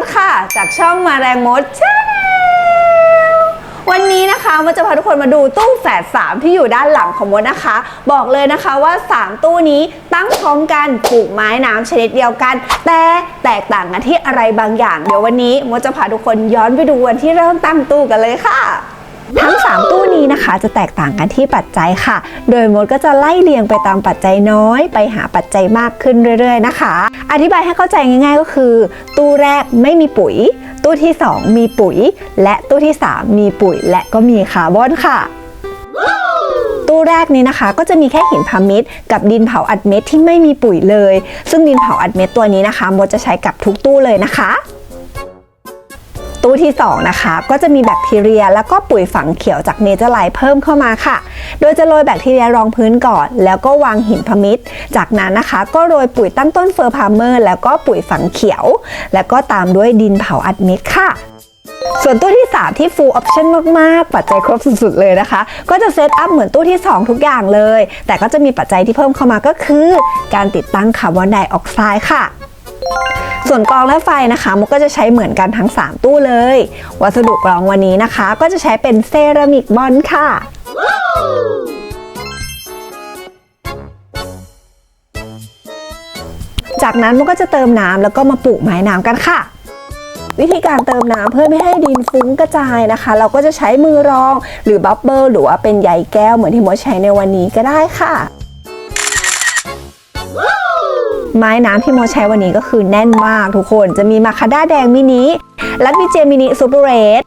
ดค่ะ จากช่องมาแรงมดชาแนลวันนี้นะคะมดจะพาทุกคนมาดูตู้แฝดสามที่อยู่ด้านหลังของมดนะคะ บอกเลยนะคะว่า 3 ตู้นี้ตั้งพร้อมกันปลูกไม้น้ำชนิดเดียวกัน แต่แตกต่างกันที่อะไรบางอย่าง เดี๋ยววันนี้มดจะพาทุกคนย้อนไปดูวันที่เริ่มตั้งตู้กันเลยค่ะ ทั้ง 3 ตู้นี้นะคะจะแตกต่างกันที่ปัจจัยค่ะ โดยมดก็จะไล่เรียงไปตามปัจจัยน้อย ไปหาปัจจัยมากขึ้นเรื่อย ๆ นะคะ อธิบายให้เข้าใจง่าย ๆ ก็คือ ตู้แรกไม่มีปุ๋ย ตู้ที่ 2 มีปุ๋ย และตู้ที่ 3 มีปุ๋ย และก็มีคาร์บอนค่ะตู้แรกนี้นะคะ ก็จะมีแค่หินพามิดกับดินเผาอัดเม็ดที่ไม่มีปุ๋ยเลย ซึ่งดินเผาอัดเม็ดตัวนี้นะคะมดจะใช้กับทุกตู้เลยนะคะ ตู้ที่ 2 นะคะ ก็จะมีแบคทีเรีย แล้วก็ปุ๋ยฝังเขียวจากเนเจอร์ไลท์เพิ่มเข้ามาค่ะ โดยจะโรยแบคทีเรียรองพื้นก่อน แล้วก็วางหินพมิดจากนั้นนะคะ ก็โรยปุ๋ยตั้งต้นเฟอร์พาเมอร์แล้วก็ปุ๋ยฝังเขียว แล้วก็ตามด้วยดินเผาอัดเม็ดค่ะส่วนตู้ที่ 3 ที่ full option มาก ๆ ปัจจัยครบสุด ๆ เลยนะคะ ก็จะเซตอัพเหมือนตู้ที่ 2 ทุกอย่างเลย แต่ก็จะมีปัจจัยที่เพิ่มเข้ามาก็คือ การติดตั้งคาร์บอนไดออกไซด์ค่ะ ส่วนกรองและไฟนะคะมันก็จะใช้เหมือนกันทั้ง 3 ตู้เลย วัสดุกรองวันนี้นะคะ ก็จะใช้เป็นเซรามิกบอนด์ค่ะ จากนั้นมันก็จะเติมน้ำแล้วก็มาปลูกไม้น้ำกันค่ะ วิธีการเติมน้ำเพื่อไม่ให้ดินฟุ้งกระจายนะคะ เราก็จะใช้มือรองหรือบับเบิลหรือว่าเป็นใยแก้วเหมือนที่มดใช้ในวันนี้ก็ได้ค่ะ ไม้น้ำที่โมใช้วันนี้ก็คือแน่นมากทุกคน จะมีมาคาด้าแดงมินิลัดวิเจมินิซูเปอร์เรด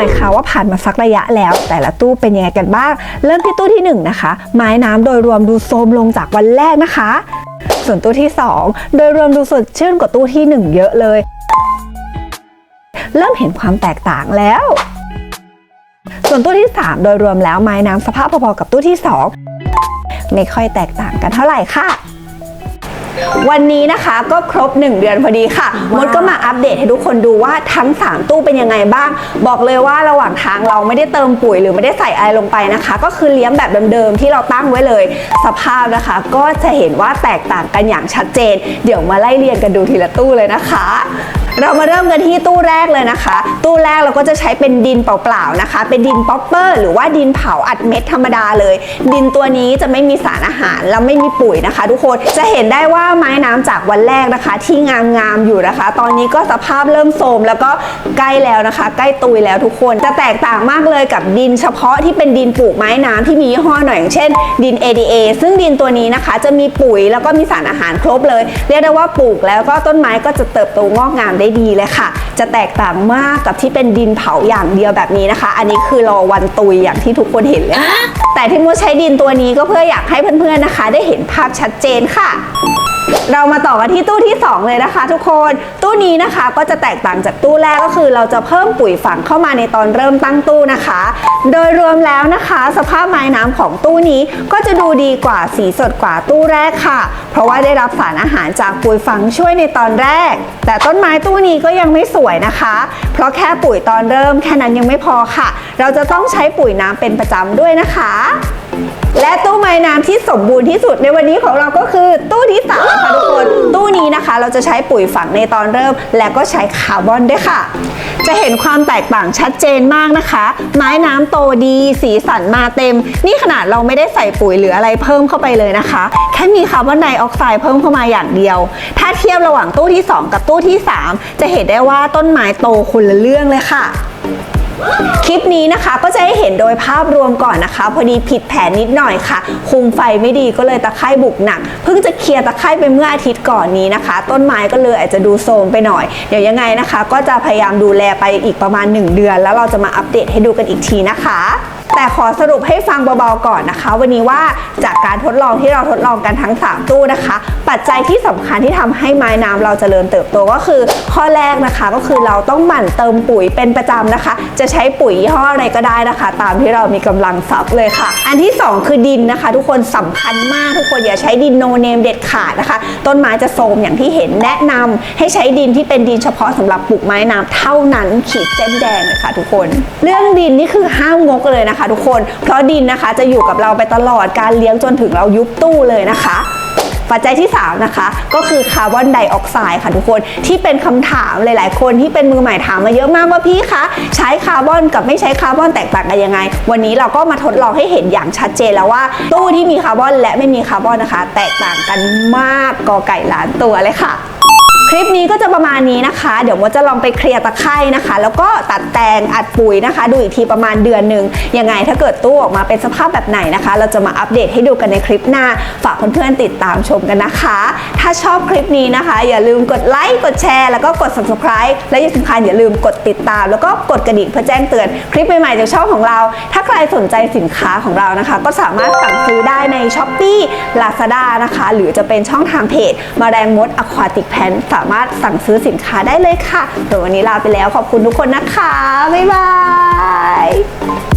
น่อยค่ะว่าผ่านมาสักระยะแล้ว แต่ละตู้เป็นยังไงกันบ้าง เริ่มที่ตู้ที่ 1 นะคะ ไม้น้ำโดยรวมดูโทรมลงจากวันแรกนะคะ ส่วนตู้ที่ 2 โดยรวมดูสดชื่นกว่าตู้ที่ 1 เยอะเลย เริ่มเห็นความแตกต่างแล้ว ส่วนตู้ที่ 3 โดยรวมแล้วไม้น้ำสภาพพอๆกับตู้ที่ 2 ไม่ค่อยแตกต่างกันเท่าไหร่ค่ะ วันนี้นะคะก็ครบ 1 เดือนพอดีค่ะ มดก็มาอัปเดตให้ทุกคนดูว่าทั้ง 3 ตู้เป็นยังไงบ้าง บอกเลยว่าระหว่างทางเราไม่ได้เติมปุ๋ยหรือไม่ได้ใส่อะไรลงไปนะคะ ก็คือเลี้ยงแบบเดิมๆที่เราตั้งไว้เลย สภาพนะคะ ก็จะเห็นว่าแตกต่างกันอย่างชัดเจน เดี๋ยวมาไล่เรียงกันดูทีละตู้เลยนะคะเรามาเริ่มกันที่ตู้แรกเลยนะคะ ตู้แรกเราก็จะใช้เป็นดินเปล่าๆนะคะ เป็นดินป๊อปเปอร์หรือว่าดินเผาอัดเม็ดธรรมดาเลย ดินตัวนี้จะไม่มีสารอาหาร แล้วไม่มีปุ๋ยนะคะ ทุกคนจะเห็นได้ว่าไม้น้ำจากวันแรกนะคะ ที่งามๆอยู่นะคะ ตอนนี้ก็สภาพเริ่มโทรมแล้วก็ใกล้แล้วนะคะ ใกล้ตุยแล้วทุกคนจะแตกต่างมากเลยกับดินเฉพาะที่เป็นดินปลูกไม้น้ำที่มียี่ห้อหน่อยอย่างเช่น ดิน ADA ซึ่งดินตัวนี้นะคะ จะมีปุ๋ยแล้วก็มีสารอาหารครบเลย เรียกได้ว่าปลูกแล้วก็ต้นไม้ก็จะเติบโตงอกงามได้ดีเลยค่ะ จะแตกต่างมากกับที่เป็นดินเผาอย่างเดียวแบบนี้นะคะ อันนี้คือรอวันตุยอย่างที่ทุกคนเห็นเลยค่ะแต่ที่มดใช้ดินตัวนี้ก็เพื่ออยากให้เพื่อนๆนะคะ ได้เห็นภาพชัดเจนค่ะ เรามาต่อกันที่ตู้ที่ 2 เลยนะคะ ทุกคน ตู้นี้นะคะก็จะแตกต่างจากตู้แรกก็คือ เราจะเพิ่มปุ๋ยฝังเข้ามาในตอนเริ่มตั้งตู้นะคะ โดยรวมแล้วนะคะ สภาพไม้น้ำของตู้นี้ก็จะดูดีกว่าสีสดกว่าตู้แรกค่ะ เพราะว่าได้รับสารอาหารจากปุ๋ยฝังช่วยในตอนแรก แต่ต้นไม้ตู้นี้ก็ยังไม่สวยนะคะ เพราะแค่ปุ๋ยตอนเริ่มแค่นั้นยังไม่พอค่ะ เราจะต้องใช้ปุ๋ยน้ำเป็นประจำด้วยนะคะ และตู้ไม้น้ำที่สมบูรณ์ที่สุดในวันนี้ของเราก็คือตู้ที่สามค่ะทุกคน ตู้นี้นะคะเราจะใช้ปุ๋ยฝังในตอนเริ่ม และก็ใช้คาร์บอนด้วยค่ะ จะเห็นความแตกต่างชัดเจนมากนะคะ ไม้น้ำโตดี สีสันมาเต็ม นี่ขนาดเราไม่ได้ใส่ปุ๋ยหรืออะไรเพิ่มเข้าไปเลยนะคะ แค่มีคาร์บอนไดออกไซด์เพิ่มเข้ามาอย่างเดียว ถ้าเทียบระหว่างตู้ที่ 2 กับตู้ที่ 3 จะเห็นได้ว่าต้นไม้โตคนละเรื่องเลยค่ะ คลิปนี้นะคะก็จะให้เห็นโดยภาพรวมก่อนนะคะ พอดีผิดแผนนิดหน่อยค่ะ คุมไฟไม่ดีก็เลยตะไคร่บุกหนัก เพิ่งจะเคลียร์ตะไคร่ไปเมื่ออาทิตย์ก่อนนี้นะคะ ต้นไม้ก็เลยอาจจะดูโทรมไปหน่อย เดี๋ยวยังไงนะคะ ก็จะพยายามดูแลไปอีกประมาณ 1 เดือน แล้วเราจะมาอัปเดตให้ดูกันอีกทีนะคะ แต่ขอสรุปให้ฟังเบาๆก่อนนะคะ วันนี้ว่าจากการทดลองที่เราทดลองกันทั้ง 3 ตู้นะคะ ปัจจัยที่สำคัญที่ทำให้ไม้น้ำเราเจริญเติบโตก็คือ ข้อแรกนะคะก็คือเราต้องหมั่นเติมปุ๋ยเป็นประจำนะคะ จะใช้ปุ๋ยยี่ห้ออะไรก็ได้นะคะ ตามที่เรามีกำลังทรัพย์เลยค่ะ อันที่ 2 คือดินนะคะ ทุกคนสำคัญมากทุกคนอย่าใช้ดินโนเนมเด็ดขาดนะคะ ต้นไม้จะโทรมอย่างที่เห็นแนะนำให้ใช้ดินที่เป็นดินเฉพาะสำหรับปลูกไม้น้ำเท่านั้นขีดเส้นแดงเลยค่ะทุกคน เรื่องดินนี่คือห้ามงกเลยนะคะทุกคน เพราะดินนะคะจะอยู่กับเราไปตลอดการเลี้ยงจนถึงเรายุบตู้เลยนะคะปัจจัยที่ 3 นะคะ ก็คือคาร์บอนไดออกไซด์ค่ะทุกคนที่เป็นคำถามหลาย ๆ คนที่เป็นมือใหม่ถามมาเยอะมากว่าพี่คะใช้คาร์บอนกับไม่ใช้คาร์บอนแตกต่างกันยังไง วันนี้เราก็มาทดลองให้เห็นอย่างชัดเจนแล้วว่า ตู้ที่มีคาร์บอนและไม่มีคาร์บอนนะคะ แตกต่างกันมากกอไก่ล้านตัวเลยค่ะ คลิปนี้ก็จะประมาณนี้นะคะ เดี๋ยวมดจะลองไปเคลียร์ตะไคร่นะคะ แล้วก็ตัดแต่งอัดปุ๋ยนะคะ ดูอีกทีประมาณเดือนหนึ่งยังไงถ้าเกิดตู้ออกมาเป็นสภาพแบบไหนนะคะ เราจะมาอัปเดตให้ดูกันในคลิปหน้า ฝากเพื่อนๆติดตามชมกันนะคะ ถ้าชอบคลิปนี้นะคะ อย่าลืมกดไลค์กดแชร์แล้วก็กด subscribe และที่สำคัญอย่าลืมกดติดตาม แล้วก็กดกระดิ่งเพื่อแจ้งเตือนคลิปใหม่ๆจากช่องของเรา ถ้าใครสนใจสินค้าของเรานะคะ ก็สามารถสั่งซื้อได้ใน s h อ p e e Lazada นะคะ หรือจะเป็นช่องทางเพจมาแรงมด Aquatic Plant สาามารถสั่งซื้อสินค้าได้เลยค่ะส่วนวันนี้ลาไปแล้วขอบคุณทุกคนนะคะ บ๊ายบาย